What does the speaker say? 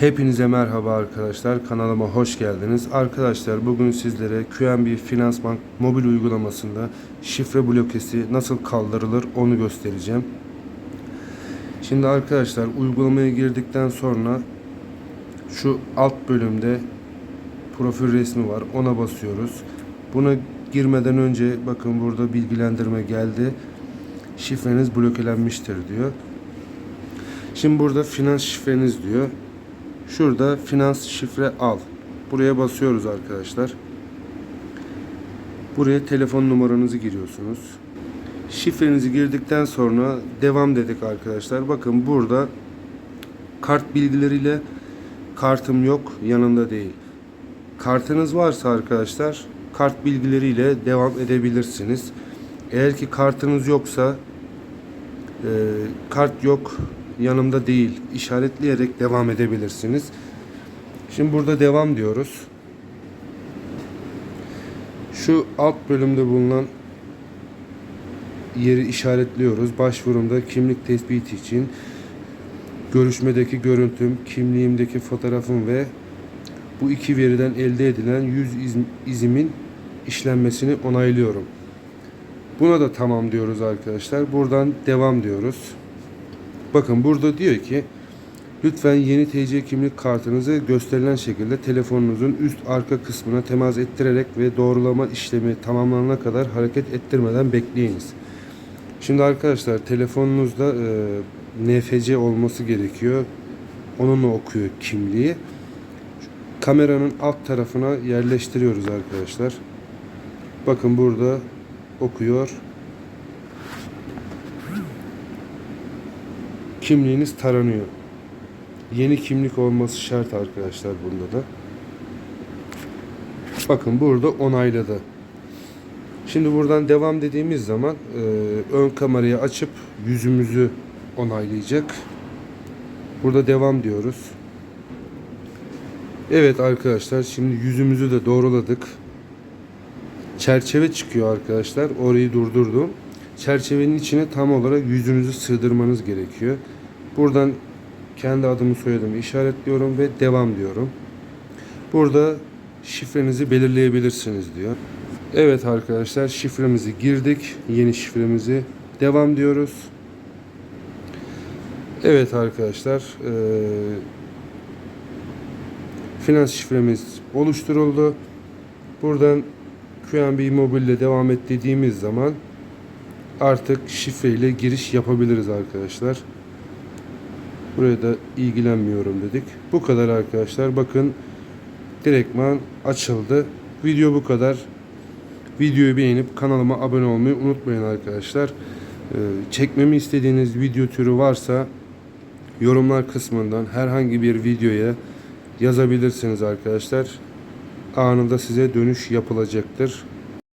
Hepinize merhaba arkadaşlar. Kanalıma hoş geldiniz. Arkadaşlar bugün sizlere QNB Finansbank mobil uygulamasında şifre blokesi nasıl kaldırılır onu göstereceğim. Şimdi arkadaşlar uygulamaya girdikten sonra şu alt bölümde profil resmi var. Ona basıyoruz. Buna girmeden önce bakın burada bilgilendirme geldi. Şifreniz blokelenmiştir diyor. Şimdi burada finans şifreniz diyor. Şurada finans şifre al. Buraya basıyoruz arkadaşlar. Buraya telefon numaranızı giriyorsunuz. Şifrenizi girdikten sonra devam dedik arkadaşlar. Bakın burada kart bilgileriyle kartım yok yanımda değil. Kartınız varsa arkadaşlar kart bilgileriyle devam edebilirsiniz. Eğer ki kartınız yoksa e, kart yok yanımda değil işaretleyerek devam edebilirsiniz. Şimdi burada devam diyoruz. Şu alt bölümde bulunan yeri işaretliyoruz. Başvurumda kimlik tespiti için görüşmedeki görüntüm, kimliğimdeki fotoğrafım ve bu iki veriden elde edilen yüz iz- izimin işlenmesini onaylıyorum. Buna da tamam diyoruz arkadaşlar. Buradan devam diyoruz. Bakın burada diyor ki lütfen yeni TC kimlik kartınızı gösterilen şekilde telefonunuzun üst arka kısmına temas ettirerek ve doğrulama işlemi tamamlanana kadar hareket ettirmeden bekleyiniz. Şimdi arkadaşlar telefonunuzda e, NFC olması gerekiyor. Onunla okuyor kimliği. Kameranın alt tarafına yerleştiriyoruz arkadaşlar. Bakın burada okuyor. Kimliğiniz taranıyor. Yeni kimlik olması şart arkadaşlar bunda da. Bakın burada onayladı. Şimdi buradan devam dediğimiz zaman e, ön kamerayı açıp yüzümüzü onaylayacak. Burada devam diyoruz. Evet arkadaşlar şimdi yüzümüzü de doğruladık. Çerçeve çıkıyor arkadaşlar. Orayı durdurdum. Çerçevenin içine tam olarak yüzünüzü sığdırmanız gerekiyor. Buradan kendi adımı soyadımı işaretliyorum ve devam diyorum. Burada şifrenizi belirleyebilirsiniz diyor. Evet arkadaşlar şifremizi girdik. Yeni şifremizi devam diyoruz. Evet arkadaşlar eee, finans şifremiz oluşturuldu. Buradan QNB Mobile ile devam et dediğimiz zaman artık şifreyle giriş yapabiliriz arkadaşlar. Buraya da ilgilenmiyorum dedik. Bu kadar arkadaşlar. Bakın direktman açıldı. Video bu kadar. Videoyu beğenip kanalıma abone olmayı unutmayın arkadaşlar. Ee, çekmemi istediğiniz video türü varsa yorumlar kısmından herhangi bir videoya yazabilirsiniz arkadaşlar. Anında size dönüş yapılacaktır.